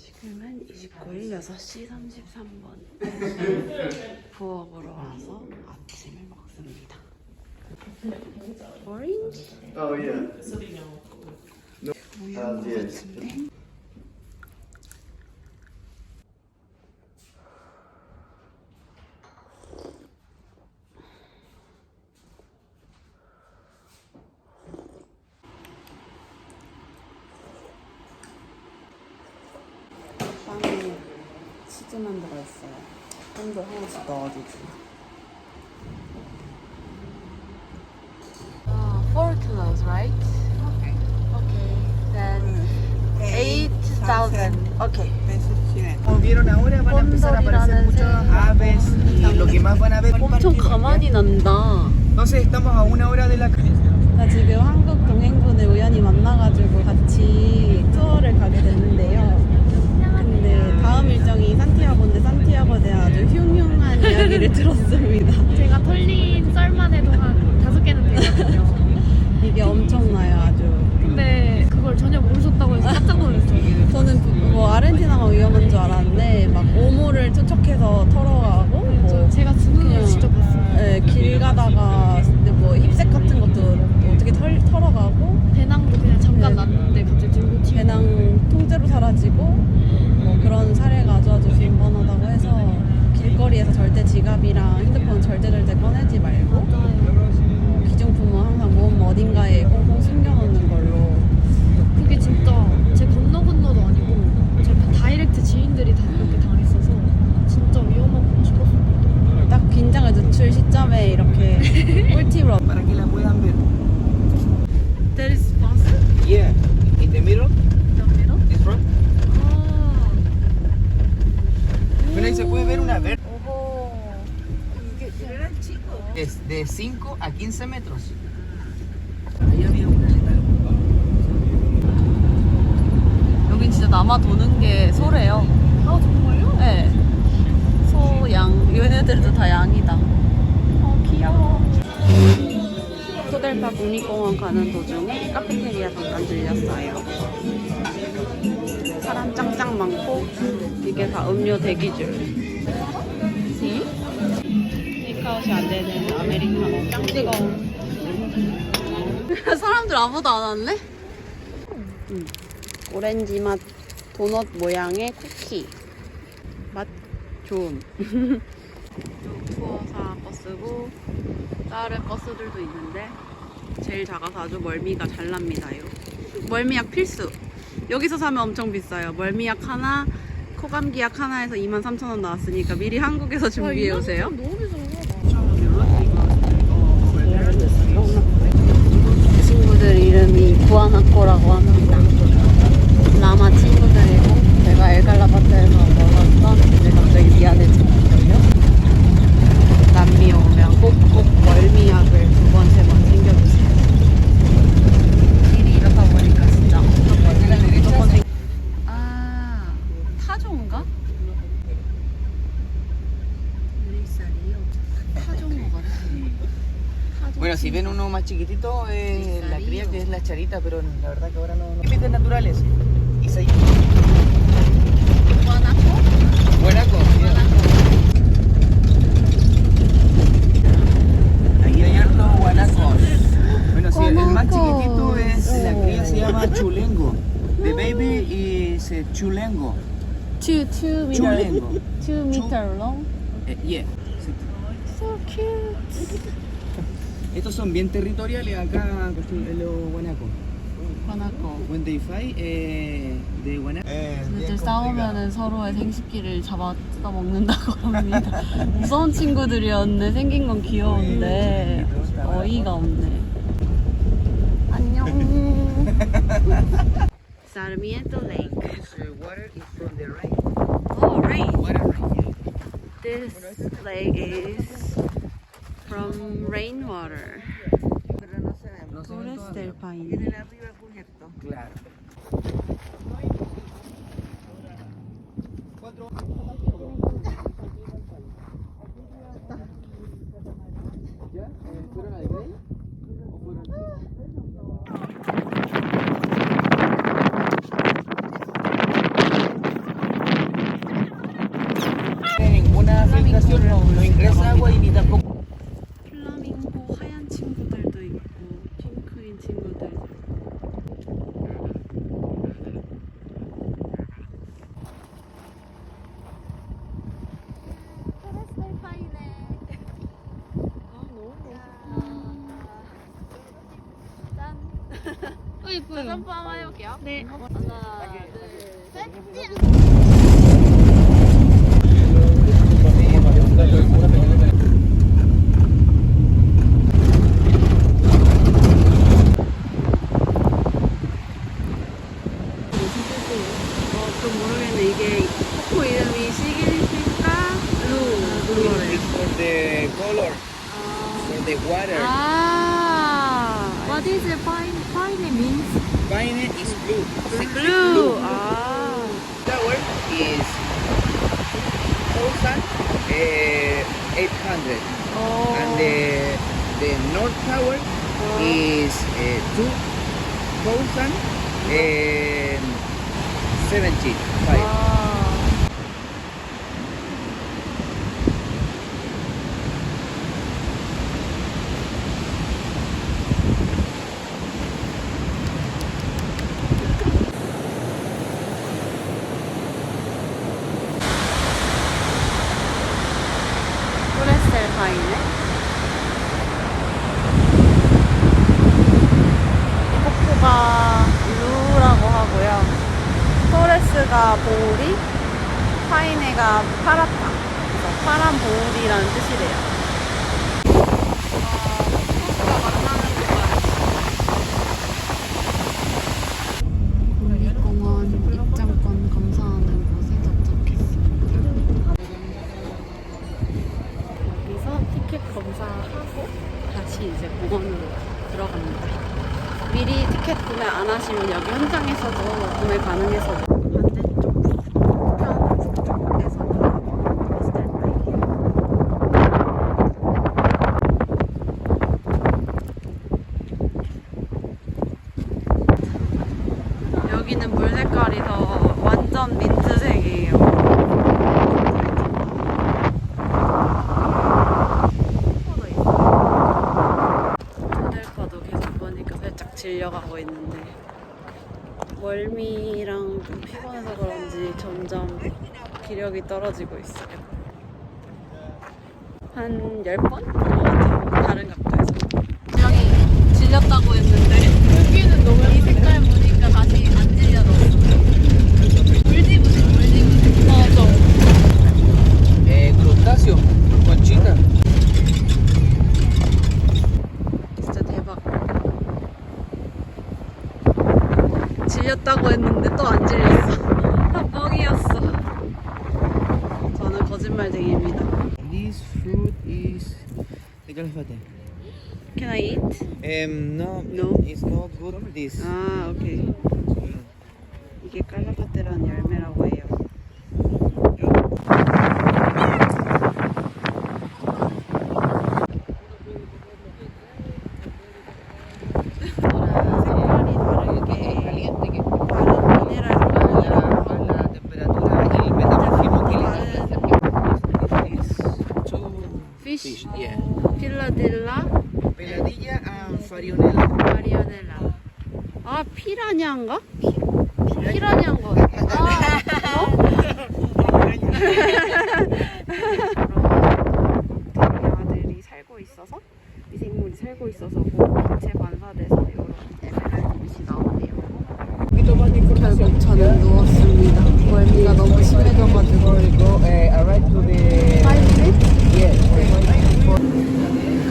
지금은 29일 6시 33분. 부엌으로 와서 아침을 먹습니다. 오렌지? Oh yeah. 우유 아, 예. 같은데? 빵에 치즈만 들어있어요. 햄도 하나씩 넣어주지. 아, four kilos, right? Okay. Okay. Then eight thousand. Okay. 엄청. 가만히 난다. Entonces estamos a una hora de la 나 지금 한국 동행분을 우연히 만나가지고 같이 투어를 가게 됐는데요. 근데 다음 일정이 산티아고인데 산티아고에 대한 아주 흉흉한 이야기를 들었습니다. 제가 털린 썰만 해도 한 다섯 개는 되거든요. 이게 엄청나요, 아주. 근데 그걸 전혀 모르셨다고 해서 깜짝 놀랐어요. 저는 그- 뭐 아르헨티나가 위험한 줄 알았는데 막 오모를 투척해서 털어가고 뭐저 제가 주는 걸 직접 봤습니다. 예, 길 가다가 근데 뭐 힙색 같은 것도 어떻게 털, 털어가고 배낭도 그냥 잠깐 네. 놨는데 갑자기 들고 튀고 배낭 통째로 사라지고 뭐 그런 사례가 아주 아주 빈번하다고 해서 길거리에서 절대 지갑이랑 핸드폰 절대 절대 꺼내지 말고 맞아요. 기중품은 항상 몸 어딘가에 꽁꽁 숨겨놓는 걸로 그게 진짜 제 건너 건너도 아니고 제 다이렉트 지인들이 다 그렇게 당했어서 진짜 위험하구나 싶었어요. 딱 긴장을 늦출 시점에 이렇게 꿀팁을 얻 para que la puedan ver. There is bus Yeah, in the middle, in the middle? this road. 아. Bueno, ahí se puede ver una verde. 오호. Es de 5 a 15 metros. 여긴 진짜 남아 도는 게 소래요. 아 정말요? 네. 소, 양, 얘네들도 다 양이다. 어, 귀여워. 소델파 국립공원 가는 도중에 카페테리아 잠깐 들렸어요. 사람 짱짱 많고, 이게 다 음료 대기줄. 응? 테이크아웃이 안 되는 아메리카노 짱 뜨거워. 사람들 아무도 안 왔네? 응. 오렌지 맛 도넛 모양의 쿠키. 맛 좋음. 투어사 버스고 다른 버스들도 있는데 제일 작아서 아주 멀미가 잘 납니다요. 멀미약 필수. 여기서 사면 엄청 비싸요. 멀미약 하나, 코감기약 하나에서 23,000원 나왔으니까 미리 한국에서 준비해 오세요. 너무 비싸요. 친구들 이름이 구아나코라고 합니다. 라마 친구들이고 제가 엘갈라바트에서 먹었던 근데 갑자기 미안해지거든요. 남미 오면 꼭꼭 멀미약을 두 번, 세 번 챙겨주세요. 길이 이렇다 보니까 진짜 무조건 챙 아, 타조인가? 같아. Bueno, si ven uno más chiquitito, es que es la charita, pero la verdad que ahora no. no... naturales. Y se Guanaco. Guanaco. Aquí hay harto guanacos. Bueno, sí, el más chiquitito es. La cría se llama chulengo. The baby is chulengo. Two, two meter. Chulengo. Two meter long. Uh, yeah. So cute. Estos son bien territoriales acá, costum- los guanacos. When they fight, eh, guanaco. 싸우면은 서로의 생식기를 잡아 뜯어 먹는다고 합니다. 무서운 친구들이었네. 생긴 건 귀여운데 어이가 없네. 안녕. Sarmiento Lake. The water is from the rain. Oh, rain. Water rain. This lake is from rainwater. Pero no se ven. No se país. Claro. 한번 해볼게요. 네. north tower is eh, uh, 2075. 토레스가 보울이, 파이네가 파랗다. 그래서 파란 보울이라는 뜻이래요. 들어갑니다. 미리 티켓 구매 안 하시면 여기 현장에서도 구매 가능해서 반대쪽 북편 북쪽에서 스탠바이. 여기는 물 색깔이 더 완전 민트색이에요. 호텔파도 계속 보니까 살짝 질려가고 있는데 멀미랑 좀 피곤해서 그런지 점점 기력이 떨어지고 있어요. 한 10번? 본것 같아요. 다른 각도에서. 지영이 질렸다고 했는데 여기는 너무 이 색깔 보니까 다시 안 질려졌어. 물지부지 물지부지. 맞아. Eh, crustáceo, conchita. 진짜 대박. 질렸다고 했는데 또 안 질렸어. 뻥이었어. 저는 거짓말쟁이입니다. This fruit is. Déjale Can I eat? Um, no, No? it's not good. This. 아, 오케이. 이게 깔라파테라는 열매라고 해요. 색깔이 다르게 다른 미네랄 La, la temperatura y el metamorfismo que le da. Is two fish, fish, yeah. 필라델라, Peladilla and farionella. 마리아넬라. 아, 피라냐인가? 피라냐인 거. 아, 어? 아들이 살고 있어서 미생물이 살고 있어서 빛에 반사돼서 이런 에메랄드빛이 나오네요. 결국 저는 누웠습니다. 멀미가 너무 심해져가지고. Go uh, arrive to the. 파이브 Yes.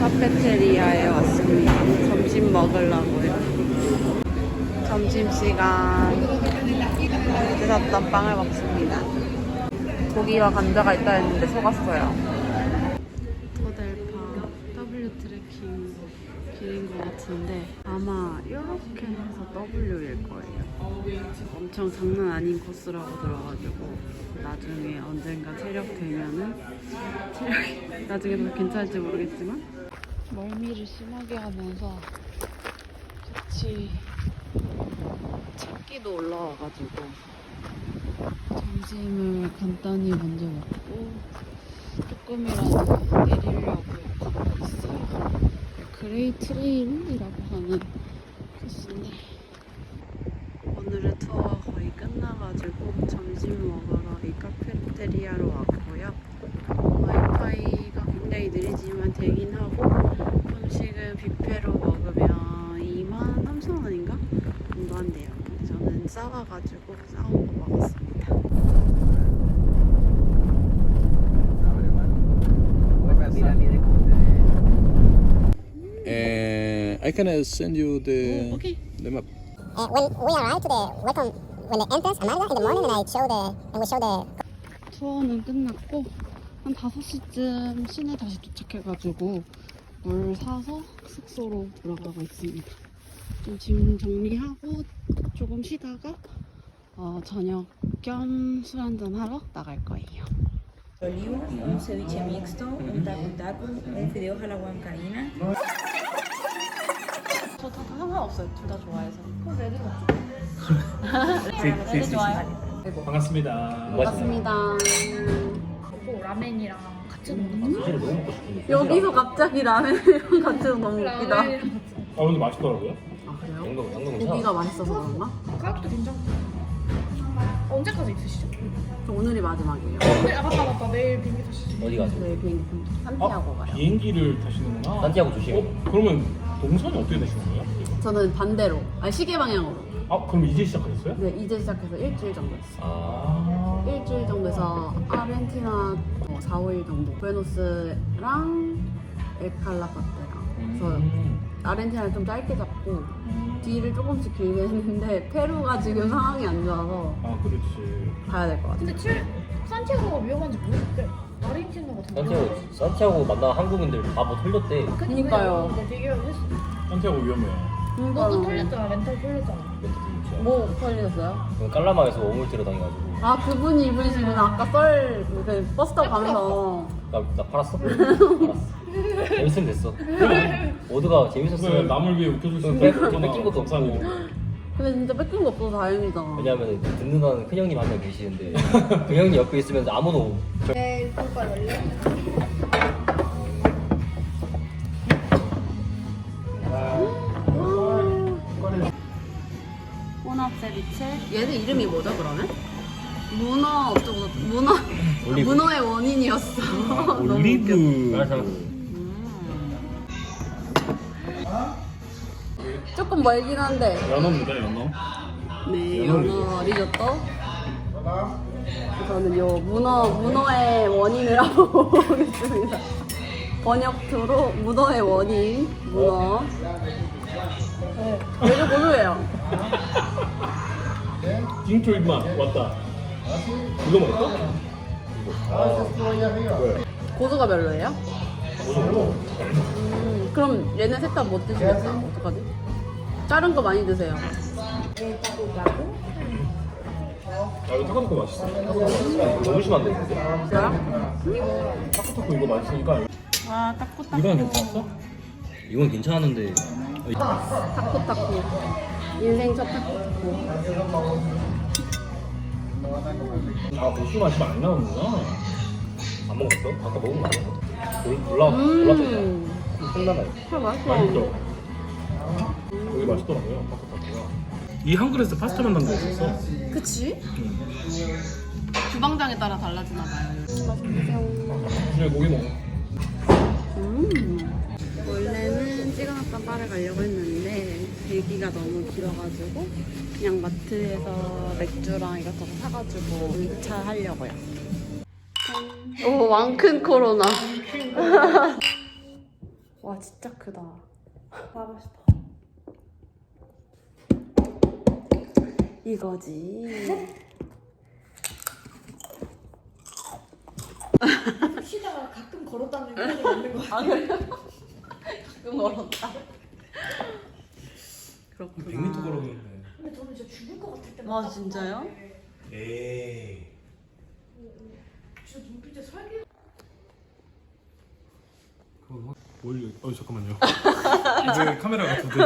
카페테리아에 왔습니다. 점심 먹으려고요. 점심시간 드셨던 빵을 먹습니다. 고기와 감자가 있다 했는데 속았어요. 토델파 W 트래킹 길인 것 같은데 아마 이렇게 해서 W일 거예요. 엄청 장난 아닌 코스라고 들어가지고 나중에 언젠가 체력 되면은 체력이 나중에 더 괜찮을지 모르겠지만 멀미를 심하게 하면서 같이 찾기도 올라와가지고 점심을 간단히 먼저 먹고 조금이라도 내리려고 가고 있어요. 그레이 트레일이라고 하는 코스인데 오늘의 투어 거의 끝나가지고 점심 먹으러 이 카페테리아로 왔고요. 와이파이가 굉장히 느리지만 되긴 하고 음식은 뷔페로 먹으면 2만 3천 원인가 정도 한대요. 근데 싸운 거 먹었습니다. Uh, I can uh, send you the 오케이. the map. Uh, when we arrived to the welcome, when the entrance, Amanda, in the morning, and I show the, and we show the 투어는 끝났고 한 5시쯤 시내 다시 도착해가지고 물 사서 숙소로 돌아가고 있습니다. 좀 짐 정리하고 조금 쉬다가 어, 저녁 겸 술 한잔 하러 나갈 거예요. olivo, un ceviche mixto, un taco taco, un fideos a la huancaína. 저다 상관없어요. 둘 다 좋아해서. 반갑습니다. 반갑습니다. 또 라멘이랑 같이 먹는 거. 여기서 갑자기 라면이랑 같이 너무 웃기다. 라멘이랑 아 근데 맛있더라고요. 아 그래요? 고기가 맛있어서 그런가? 가격도 괜찮고. 언제까지 있으시죠? 저 오늘이 마지막이에요. 네, 아 맞다 맞다 내일 비행기 타시죠. 어디 가세요? 네, 비행기 산티아고 가요. 비행기를 타시는구나. 산티아고 조심. 어, 그러면 동선이 어떻게 되시는 거예요? 저는 반대로, 아니 시계 방향으로. 아 그럼 이제 시작하셨어요? 네, 이제 시작해서 일주일 정도 했어요. 아, 일주일 정도에서 아르헨티나 어, 4, 5일 정도. 부에노스랑 엘칼라파테랑. 그래서 음. 아르헨티나를 좀 짧게 잡고 뒤를 조금씩 길게 했는데 페루가 지금 상황이 안 좋아서 아 그렇지. 가야 될 것 같아요. 근데 칠 산티아고가 위험한지 모르겠대. 아르헨티나가 더 산티아고. 산티아고 만난 한국인들 다뭐 털렸대. 그니까요. 나 비교를 했어. 산티아고 위험해. 너도 털렸잖아. 렌탈 털렸잖아. 뭐 털리셨어요? 깔라마에서 오물테러 당해가지고 아 그분이 이분이시구나. 아까 썰그 버스 타고 가면서 나, 나 팔았어? 알았어. 재밌으면 됐어. 모두가 재밌었으면 남을 위해 웃겨줄 수그 있는. 뺏긴 것도 없고. 근데 진짜 뺏긴 거 없어서 다행이다. 왜냐면 듣는 큰 형님 한 명 계시는데 그 형님 옆에 있으면 아무도 혼합 세비체. 얘는 이름이 뭐죠 그러면? 문어 어쩌고. 문어 올리브. 문어의 원인이었어. 너무 웃겨. 올리브. 조금 멀긴 한데. 연어입니다 연어. 네, 연어 리조또. 저는 요 문어 문어의 원인을 하고 오겠습니다. 번역투로 문어의 원인 문어. 네, 매주 고소해요. 징초 입맛 왔다. 이거 먹을까? 고수가 별로예요? 음, 그럼 얘네 셋 다 못 드시겠어요? 어떡하지? 다른 거 많이 드세요. 아 이거 타코타코 맛있어. 타코타코 너무 심한데 근데? 뭐야? 타코타코 이거 맛있으니까 아, 타코타코. 이건 괜찮았어? 이건 괜찮았는데 타코타코. 인생 첫 타코타코. 아 고수 맛이 많이 나오는구나. 안 먹었어? 아까 먹은 거 아니야? 올- 올라 올랐어 음? 참 맛있어. 맛있죠? 여기 맛있더라고요 타코타코가. 이한 그릇에 파스타 만난 거 있었어. 그치? 주방장에 따라 달라지나 봐요. 그래 고기 먹어. 음. 원래는 찍어놨던 바를 가려고 했는데 대기가 너무 길어가지고 그냥 마트에서 맥주랑 이것저것 사가지고 2차 하려고요. 오 왕큰 코로나. 와 진짜 크다. 사고 싶어. 이거지. 쉬다가 가끔 걸었다는 생각이 있는 거아 그래요? 가끔 멀었다. 그렇구나. 100m 걸어오는데. 근데 저는 진짜 죽을 것 같을 때아 진짜요? 에이. 진짜 눈빛에 설계 뭘? 어 잠깐만요. 왜 카메라가 두 대?